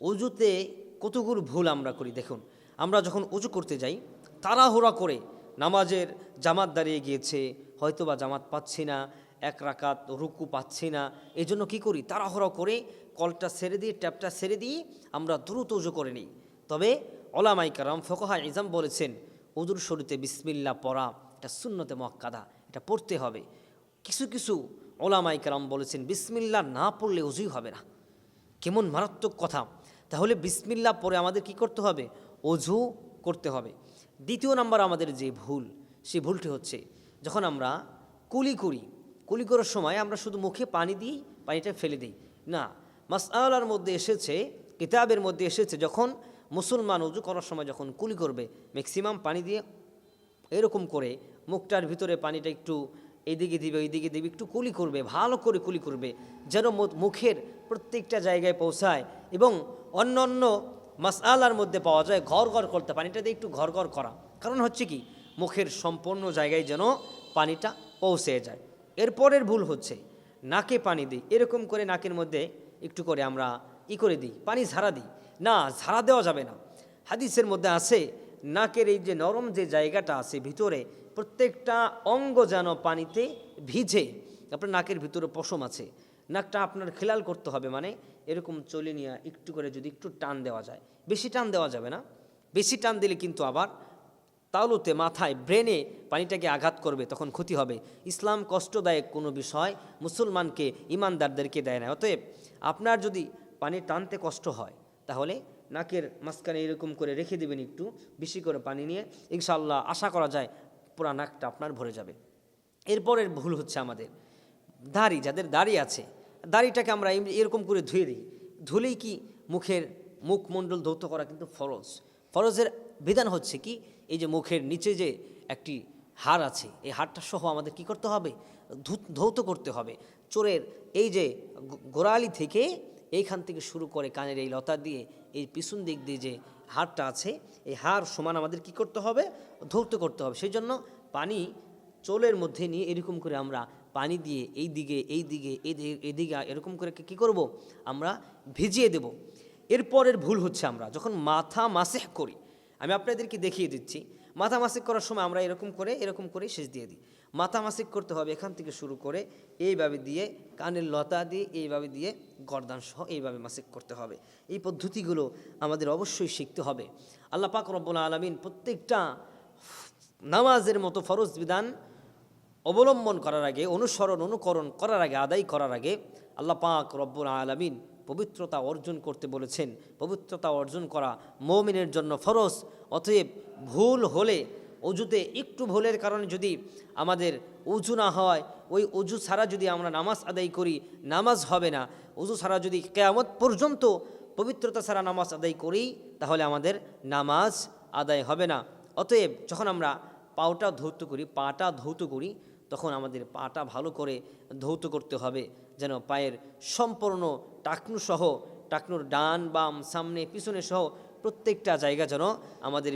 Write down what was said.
অজুতে কতগুলো ভুল আমরা করি, দেখুন। আমরা যখন উজু করতে যাই, তাড়াহুড়া করে নামাজের জামাত দাঁড়িয়ে গিয়েছে হয়তো বা জামাত পাচ্ছি না, এক রাকাত রুকু পাচ্ছি না এই জন্য কী করি, তাড়াহুড়া করে কলটা সেরে দিয়ে, ট্যাপটা সেরে দিয়ে আমরা দ্রুত উজু করে নিই। তবে ওলামাই কারাম, ফোকহা ইজাম বলেছেন উজুর শুরুতে বিসমিল্লা পড়া, এটা শূন্যতে মক্কাদা এটা পড়তে হবে। কিছু কিছু ওলামাই কারাম বলেছেন, বিসমিল্লা না পড়লে উজুই হবে না। কেমন মারাত্মক কথা। তাহলে বিসমিল্লা পরে আমাদের কি করতে হবে? অজু করতে হবে। দ্বিতীয় নাম্বার আমাদের যে ভুল, সেই ভুলটি হচ্ছে যখন আমরা কুলি করি, কুলি করার সময় আমরা শুধু মুখে পানি দিই, পানিটা ফেলে দিই। না, মাসআলার মধ্যে এসেছে, কিতাবের মধ্যে এসেছে যখন মুসলমান উজু করার সময় যখন কুলি করবে ম্যাক্সিমাম পানি দিয়ে এরকম করে মুখটার ভিতরে পানিটা একটু এইদিকে দিবে, ওইদিকে দিবে, একটু কুলি করবে, ভালো করে কুলি করবে, যেন মুখের প্রত্যেকটা জায়গায় পৌঁছায় এবং অন্য অন্য মাসআলার মধ্যে পাওয়া যায় ঘর ঘর করতে পানিটা দিয়ে একটু ঘর ঘর করা। কারণ হচ্ছে কি, মুখের সম্পূর্ণ জায়গায় যেন পানিটা পৌঁছে যায়। এরপরের ভুল হচ্ছে, নাকে পানি দিই। এরকম করে নাকের মধ্যে একটু করে আমরা ই করে দিই, পানি ঝাড়া দিই। না, ঝাড়া দেওয়া যাবে না। হাদিসের মধ্যে আছে নাকের এই যে নরম যে জায়গাটা আছে ভিতরে, প্রত্যেকটা অঙ্গ যেন পানিতে ভিজে, আপনার নাকের ভিতরে পশম আছে। নাকটা আপনার খেলাল করতে হবে মানে এরকম চলে নিয়ে একটু করে যদি একটু টান দেওয়া যায়। বেশি টান দেওয়া যাবে না। বেশি টান দিলে কিন্তু আবার তালুতে, মাথায়, ব্রেনে পানিটাকে আঘাত করবে, তখন ক্ষতি হবে। ইসলাম কষ্টদায়ক কোনো বিষয় মুসলমানকে, ইমানদারদেরকে দেয় না। অতএব আপনার যদি পানি টানতে কষ্ট হয়, তাহলে নাকের মাঝখানে এরকম করে রেখে দেবেন একটু, বেশি করে পানি নিয়ে, ইনশাআল্লাহ আশা করা যায় পুরা নাকটা আপনার ভরে যাবে। এরপরের ভুল হচ্ছে আমাদের, দাড়ি, যাদের দাড়ি আছে, দাড়িটাকে আমরা এরকম করে ধুয়ে দিই। ধুলেই কি মুখের মুখমণ্ডল ধৌত করা কিন্তু ফরজ। ফরজের বিধান হচ্ছে কি, এই যে মুখের নিচে যে একটি হাড় আছে, এই হাড়টা সহ আমাদের কি করতে হবে? ধৌত করতে হবে। চোরের এই যে গোড়ালি থেকে এইখান থেকে শুরু করে কানের এই লতা দিয়ে, এই পিছন দিক দিয়ে যে হাড়টা আছে, এই হার সমান আমাদের কি করতে হবে? ধৌত করতে হবে। সেই জন্য পানি চোলের মধ্যে নিয়ে এরকম করে আমরা পানি দিয়ে এই দিকে এই দিকে এই দিকে এদিকে এরকম করে কি করব? আমরা ভিজিয়ে দেব। এরপরের ভুল হচ্ছে আমরা। যখন মাথা মাসেহ করি আমি আপনাদেরকে দেখিয়ে দিচ্ছি। মাথা মাসিক করার সময় আমরা এরকম করে এরকম করে শেষ দিয়ে দিই। মাথা মাসিক করতে হবে এখান থেকে শুরু করে, এইভাবে দিয়ে কানের লতা দিয়ে, এইভাবে দিয়ে গর্দান সহ এইভাবে মাসিক করতে হবে। এই পদ্ধতিগুলো আমাদের অবশ্যই শিখতে হবে। আল্লাহ পাক রব্বুল আলমিন প্রত্যেকটা নামাজের মতো ফরজ বিধান অবলম্বন করার আগে, অনুসরণ, অনুকরণ করার আগে, আদায় করার আগে আল্লাহ পাক রব্বুল আলমিন পবিত্রতা অর্জন করতে বলেছেন। পবিত্রতা অর্জন করা মৌমিনের জন্য ফরজ। অতএব ভুল হলে অজুতে একটু ভুলের কারণে যদি আমাদের উজু না হয়, ওই অজু ছাড়া যদি আমরা নামাজ আদায় করি, নামাজ হবে না। অজু ছাড়া যদি কেয়ামত পর্যন্ত পবিত্রতা ছাড়া নামাজ আদায় করি, তাহলে আমাদের নামাজ আদায় হবে না। অতএব যখন আমরা পাওটা ধৌত করি, পাটা ধৌত করি, তখন আমাদের পাটা ভালো করে ধৌত করতে হবে। যেন পায়ের সম্পূর্ণ টাকনু সহ, টাকনুর ডান বাম সামনে পিছনে সহ প্রত্যেকটা জায়গা যেন আমাদের